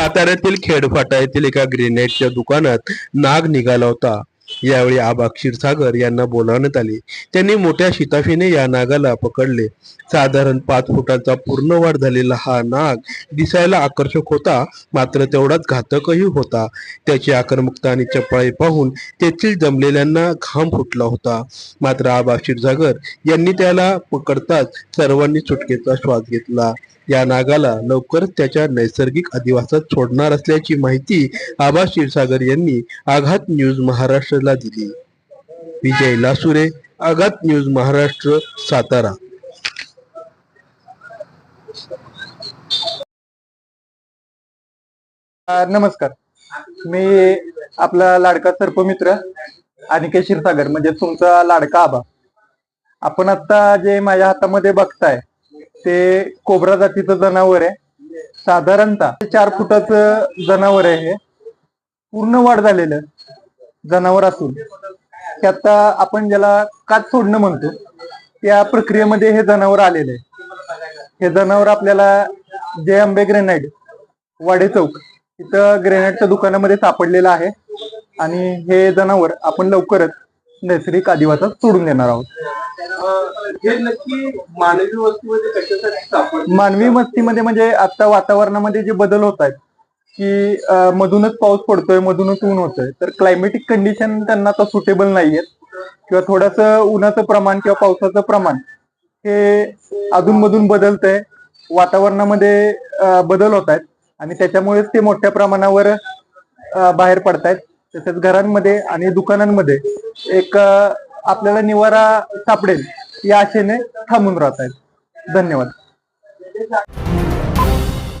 साताऱ्यातील खेडफाटा येथील एका ग्रेनाईटच्या दुकानात नाग निघाला होता. यावेळी आबा क्षीरसागर यांना बोलावण्यात आले. त्यांनी मोठ्या शिताफीने या नागाला पकडले. साधारण पाच फुटांचा पूर्ण वाढ झालेला हा नाग दिसायला आकर्षक होता मात्र तेवढाच घातकही होता. त्याची आक्रमकता आणि चपळाई पाहून तेथील जमलेल्यांना घाम फुटला होता. मात्र आबा क्षीरसागर यांनी त्याला पकडताच सर्वांनी सुटकेचा श्वास घेतला. या नागाला लवकरच त्याच्या नैसर्गिक अधिवासात सोडणार असल्याची माहिती आबा क्षीरसागर यांनी आघात न्यूज महाराष्ट्रला दिली. विजय लासुरे आघात न्यूज महाराष्ट्र सातारा. नमस्कार. मी आपला लाडका सर्पमित्र अनिकेत क्षीरसागर म्हणजे तुमचा लाडका आबा. आपण आता जे माझ्या हातामध्ये बघताय ते कोबरा जातीचं जनावर आहे. साधारणतः चार फुटाचं जनावर आहे हे. पूर्ण वाढ झालेलं जनावर असून ते आता आपण ज्याला कात सोडणं म्हणतो त्या प्रक्रियेमध्ये हे जनावर आलेलं आहे हे जनावर आपल्याला जे आंबे ग्रेनाईट वाडे चौक इथं ग्रेनाईडच्या दुकानामध्ये सापडलेलं आहे. आणि हे जनावर आपण लवकरच नैसर्गिक आदिवासात सोडून देणार आहोत. हे नक्की मानवी वस्तीमध्ये कशासाठी सापडत मानवी वस्तीमध्ये म्हणजे आता वातावरणामध्ये जे बदल होत आहेत की मधूनच पाऊस पडतोय मधूनच ऊन होतोय तर क्लायमेटिक कंडिशन त्यांना आता सुटेबल नाहीयेत. किंवा थोडंसं उन्हाचं प्रमाण किंवा पावसाचं प्रमाण हे अधूनमधून बदलतंय. वातावरणामध्ये बदल होत आहेत आणि त्याच्यामुळेच ते मोठ्या प्रमाणावर बाहेर पडतायत. तसेच घरांमध्ये आणि दुकानांमध्ये एक आपल्याला निवारा सापडेल या आशेने थांबून राहत आहेत. धन्यवाद.